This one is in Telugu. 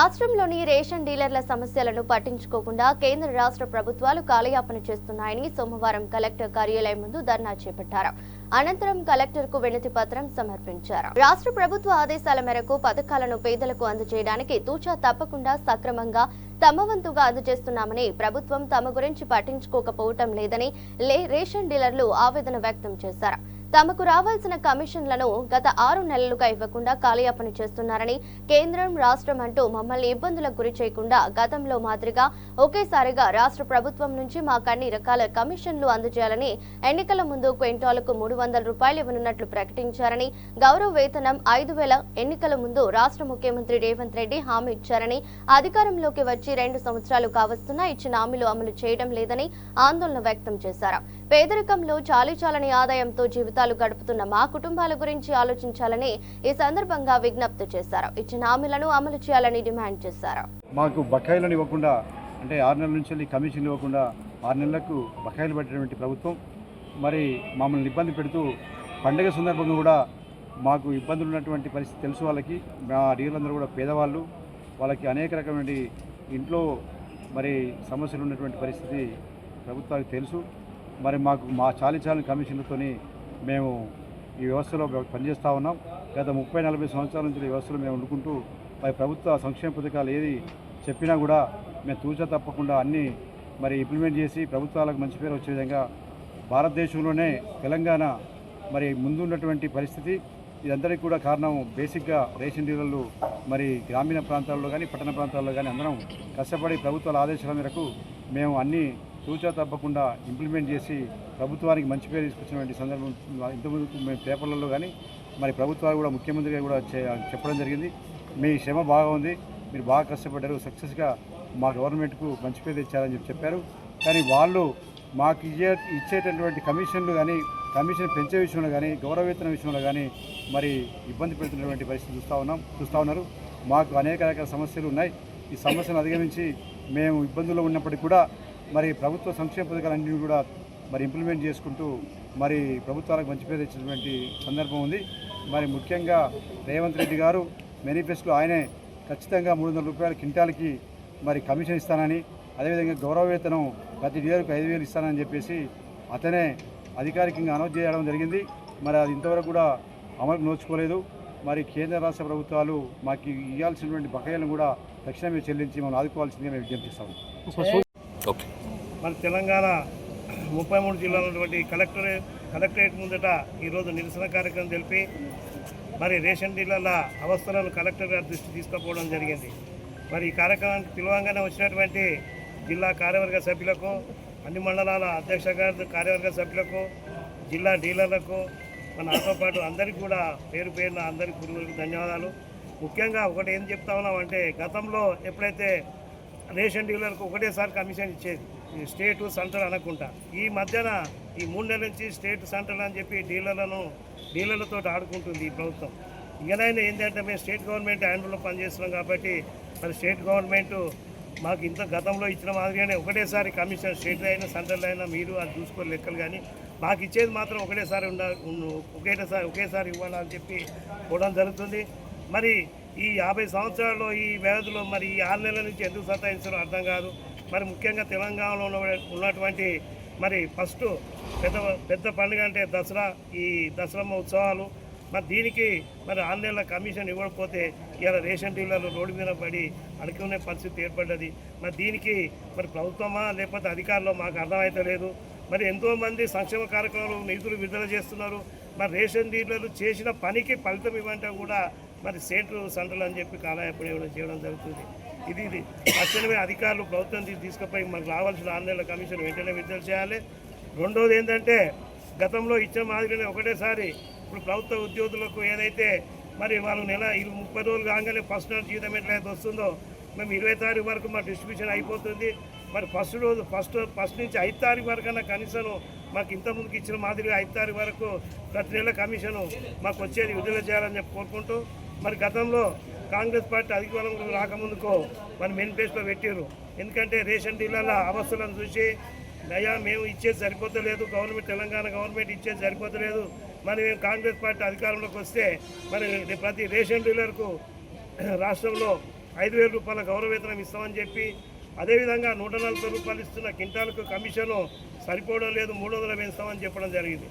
రాష్ట్రంలోని రేషన్ డీలర్ల సమస్యలను పట్టించుకోకుండా కేంద్ర రాష్ట్ర ప్రభుత్వాలు కాలయాపన చేస్తున్నాయని సోమవారం కలెక్టర్ కార్యాలయం ముందు ధర్నా చేపట్టారు. అనంతరం కలెక్టర్కు వినతి పత్రం సమర్పించారు. రాష్ట్ర ప్రభుత్వ ఆదేశాల మేరకు పథకాలను పేదలకు అందజేయడానికి తూచా తప్పకుండా సక్రమంగా తమ వంతుగా అందజేస్తున్నామని ప్రభుత్వం తమ గురించి పట్టించుకోకపోవటం లేదని లే రేషన్ డీలర్లు ఆవేదన వ్యక్తం చేశారు. తమకు రావాల్సిన కమిషన్లను గత ఆరు నెలలుగా ఇవ్వకుండా కాలయాపన చేస్తున్నారని కేంద్రం రాష్ట్రం అంటూ మమ్మల్ని ఇబ్బందులకు గురి చేయకుండా గతంలో మాదిరిగా ఒకేసారిగా రాష్ట్ర ప్రభుత్వం నుంచి మాకు అన్ని రకాల కమిషన్లు అందజేయాలని ఎన్నికల ముందు క్వింటాలకు మూడు వందల రూపాయలు ఇవ్వనున్నట్లు ప్రకటించారని గౌరవ వేతనం ఐదు వేల ఎన్నికల ముందు రాష్ట్ర ముఖ్యమంత్రి రేవంత్ రెడ్డి హామీ ఇచ్చారని అధికారంలోకి వచ్చి రెండు సంవత్సరాలు కావస్తున్నా ఇచ్చిన హామీలు అమలు చేయడం లేదని ఆందోళన వ్యక్తం చేశారు. పేదరికంలో చాలీ చాలని ఆదాయంతో జీవితాలు గడుపుతున్న మా కుటుంబాల గురించి ఆలోచించాలని ఈ సందర్భంగా విజ్ఞప్తి చేశారు. ఇచ్చిన హామీలను అమలు చేయాలని డిమాండ్ చేశారు. మాకు బకాయిలను ఇవ్వకుండా అంటే ఆరు నెలల నుంచి వెళ్ళి కమిషన్ ఇవ్వకుండా ఆరు నెలలకు బకాయిలు పెట్టినటువంటి ప్రభుత్వం మరి మమ్మల్ని ఇబ్బంది పెడుతూ పండగ సందర్భంగా కూడా మాకు ఇబ్బందులు ఉన్నటువంటి పరిస్థితి తెలుసు వాళ్ళకి. మా డీలర్లందరూ కూడా పేదవాళ్ళు వాళ్ళకి అనేక రకమైన ఇంట్లో మరి సమస్యలు ఉన్నటువంటి పరిస్థితి ప్రభుత్వానికి తెలుసు. మరి మాకు మా చాలించాలని కమిషన్లతోని మేము ఈ వ్యవస్థలో పనిచేస్తూ ఉన్నాం. గత ముప్పై నలభై సంవత్సరాల నుంచి ఈ వ్యవస్థలో మేము వండుకుంటూ మరి ప్రభుత్వ సంక్షేమ పథకాలు ఏది చెప్పినా కూడా మేము తూచా తప్పకుండా అన్నీ మరి ఇంప్లిమెంట్ చేసి ప్రభుత్వాలకు మంచి పేరు వచ్చే విధంగా భారతదేశంలోనే తెలంగాణ మరి ముందున్నటువంటి పరిస్థితి. ఇదందరికీ కూడా కారణం బేసిక్గా రేషన్ డీలర్లు మరి గ్రామీణ ప్రాంతాల్లో కానీ పట్టణ ప్రాంతాల్లో కానీ అందరం కష్టపడి ప్రభుత్వాల ఆదేశాల మేరకు మేము అన్నీ తూచా తప్పకుండా ఇంప్లిమెంట్ చేసి ప్రభుత్వానికి మంచి పేరు తీసుకొచ్చినటువంటి సందర్భం ఇంతకుముందు మేము పేపర్లలో కానీ మరి ప్రభుత్వాలు కూడా ముఖ్యమంత్రి కూడా చే- చెప్పడం జరిగింది. మీ శ్రమ బాగా ఉంది. మీరు బాగా కష్టపడ్డారు. సక్సెస్గా మా గవర్నమెంట్కు మంచి పేరు తెచ్చారని చెప్పి చెప్పారు. కానీ వాళ్ళు మాకు ఇచ్చే ఇచ్చేటటువంటి కమిషన్లు కానీ కమిషన్ పెంచే విషయంలో కానీ గౌరవేతన విషయంలో కానీ మరి ఇబ్బంది పెడుతున్నటువంటి పరిస్థితి చూస్తూ ఉన్నాం చూస్తూ ఉన్నారు. మాకు అనేక రకాల సమస్యలు ఉన్నాయి. ఈ సమస్యను అధిగమించి మేము ఇబ్బందుల్లో ఉన్నప్పటికీ కూడా మరి ప్రభుత్వ సంక్షేమ పథకాలన్నింటినీ కూడా మరి ఇంప్లిమెంట్ చేసుకుంటూ మరి ప్రభుత్వాలకు మంచి పేరు తెచ్చినటువంటి సందర్భం ఉంది. మరి ముఖ్యంగా రేవంత్ రెడ్డి గారు మేనిఫెస్టోలో ఆయనే ఖచ్చితంగా మూడు వందల రూపాయల క్వింటాల్కి మరి కమిషన్ ఇస్తానని అదేవిధంగా గౌరవ వేతనం ప్రతి డీలర్కు ఐదు వేలు ఇస్తానని చెప్పేసి అతనే అధికారికంగా అనౌన్స్ చేయడం జరిగింది. మరి అది ఇంతవరకు కూడా అమలుకు నోచుకోలేదు. మరి కేంద్ర రాష్ట్ర ప్రభుత్వాలు మాకు ఇవ్వాల్సినటువంటి బకాయిలను కూడా తక్షణమే చెల్లించి మనం ఆదుకోవాల్సిందిగా మేము విజ్ఞప్తిస్తాము ఓకే. మన తెలంగాణ ముప్పై మూడు జిల్లాలో ఉన్నటువంటి కలెక్టరేట్ కలెక్టరేట్ ముందట ఈరోజు నిరసన కార్యక్రమం తెలిపి మరి రేషన్ డీలర్ల అవస్థలను కలెక్టర్ గారి దృష్టి తీసుకుపోవడం జరిగింది. మరి ఈ కార్యక్రమానికి పిలవంగానే వచ్చినటువంటి జిల్లా కార్యవర్గ సభ్యులకు అన్ని మండలాల అధ్యక్ష గారి కార్యవర్గ సభ్యులకు జిల్లా డీలర్లకు మన నాతో పాటు అందరికీ కూడా పేరు పేరున అందరి గురువులకు ధన్యవాదాలు. ముఖ్యంగా ఒకటి ఏం చెప్తా ఉన్నామంటే గతంలో ఎప్పుడైతే రేషన్ డీలర్కు ఒకటేసారి కమిషన్ ఇచ్చేది స్టేటు సెంటర్ అనకుండా ఈ మధ్యన ఈ మూడు నెలల నుంచి స్టేట్ సెంటర్ అని చెప్పి డీలర్లను డీలర్లతో ఆడుకుంటుంది ఈ ప్రభుత్వం. ఇకనైనా ఏంటంటే మేము స్టేట్ గవర్నమెంట్ హ్యాండ్లో పనిచేస్తున్నాం కాబట్టి మరి స్టేట్ గవర్నమెంట్ మాకు ఇంత గతంలో ఇచ్చిన మాదిరిగానే ఒకటేసారి కమిషన్ స్టేట్ అయినా సెంట్రల్ అయినా మీరు అది చూసుకోరు లెక్కలు కానీ మాకు ఇచ్చేది మాత్రం ఒకటేసారి ఉండ ఒకేసారి ఒకేసారి ఇవ్వాలని చెప్పి పోవడం జరుగుతుంది. మరి ఈ యాభై సంవత్సరాల్లో ఈ వ్యవధిలో మరి ఈ ఆరు నెలల నుంచి ఎందుకు సతాయించారో అర్థం కాదు. మరి ముఖ్యంగా తెలంగాణలో ఉన్న- ఉన్నటువంటి మరి ఫస్ట్ పెద్ద పెద్ద పండుగ అంటే దసరా ఈ దసరమ్మ ఉత్సవాలు. మరి దీనికి మరి ఆన్లైన్లో కమిషన్ ఇవ్వకపోతే ఇలా రేషన్ డీలర్లు రోడ్డు మీద పడి అడుకునే పరిస్థితి ఏర్పడ్డది. మరి దీనికి మరి ప్రభుత్వమా లేకపోతే అధికారులు మాకు అర్థమైతే లేదు. మరి ఎంతోమంది సంక్షేమ కార్యక్రమాలు నిధులు విడుదల చేస్తున్నారు. మరి రేషన్ డీలర్లు చేసిన పనికి ఫలితం ఇవ్వంటే కూడా మరి సెంట్రల్ సెంట్రల్ అని చెప్పి కాలయాపడి చేయడం జరుగుతుంది. ఇది ఇది. తక్షణమే అధికారులు ప్రభుత్వం తీసుకుపోయి మనకు రావాల్సిన ఆరు కమిషన్ వెంటనే విడుదల చేయాలి. రెండోది ఏంటంటే గతంలో ఇచ్చిన మాదిరిగానే ఒకటేసారి ఇప్పుడు ప్రభుత్వ ఉద్యోగులకు ఏదైతే మరి వాళ్ళు నెల ఇరు ముప్పై రోజులు కాగానే ఫస్ట్ నెల జీతం ఎట్లయితే వస్తుందో మేము ఇరవై తారీఖు వరకు మా డిస్ట్రిబ్యూషన్ అయిపోతుంది. మరి ఫస్ట్ రోజు ఫస్ట్ ఫస్ట్ నుంచి ఐదు తారీఖు వరకు అన్న కనీసం మాకు ఇంతకుముందుకు ఇచ్చిన మాదిరిగా ఐదు తారీఖు వరకు ప్రతి నెల కమిషను మాకు వచ్చేది విడుదల చేయాలని చెప్పి కోరుకుంటూ మరి గతంలో కాంగ్రెస్ పార్టీ అధికారంలోకి రాకముందుకో మన మేనిఫెస్టో పెట్టారు ఎందుకంటే రేషన్ డీలర్ల అవస్థలను చూసి నయా మేము ఇచ్చేది సరిపోతలేదు గవర్నమెంట్ తెలంగాణ గవర్నమెంట్ ఇచ్చేది సరిపోతలేదు. మరి మేము కాంగ్రెస్ పార్టీ అధికారంలోకి వస్తే మరి ప్రతి రేషన్ డీలర్కు రాష్ట్రంలో ఐదు వేల రూపాయల గౌరవేతనం ఇస్తామని చెప్పి అదేవిధంగా నూట నలభై రూపాయలు ఇస్తున్న కింటాలకు కమిషను సరిపోవడం లేదు మూడు వందలు పెంచుతామని చెప్పడం జరిగింది.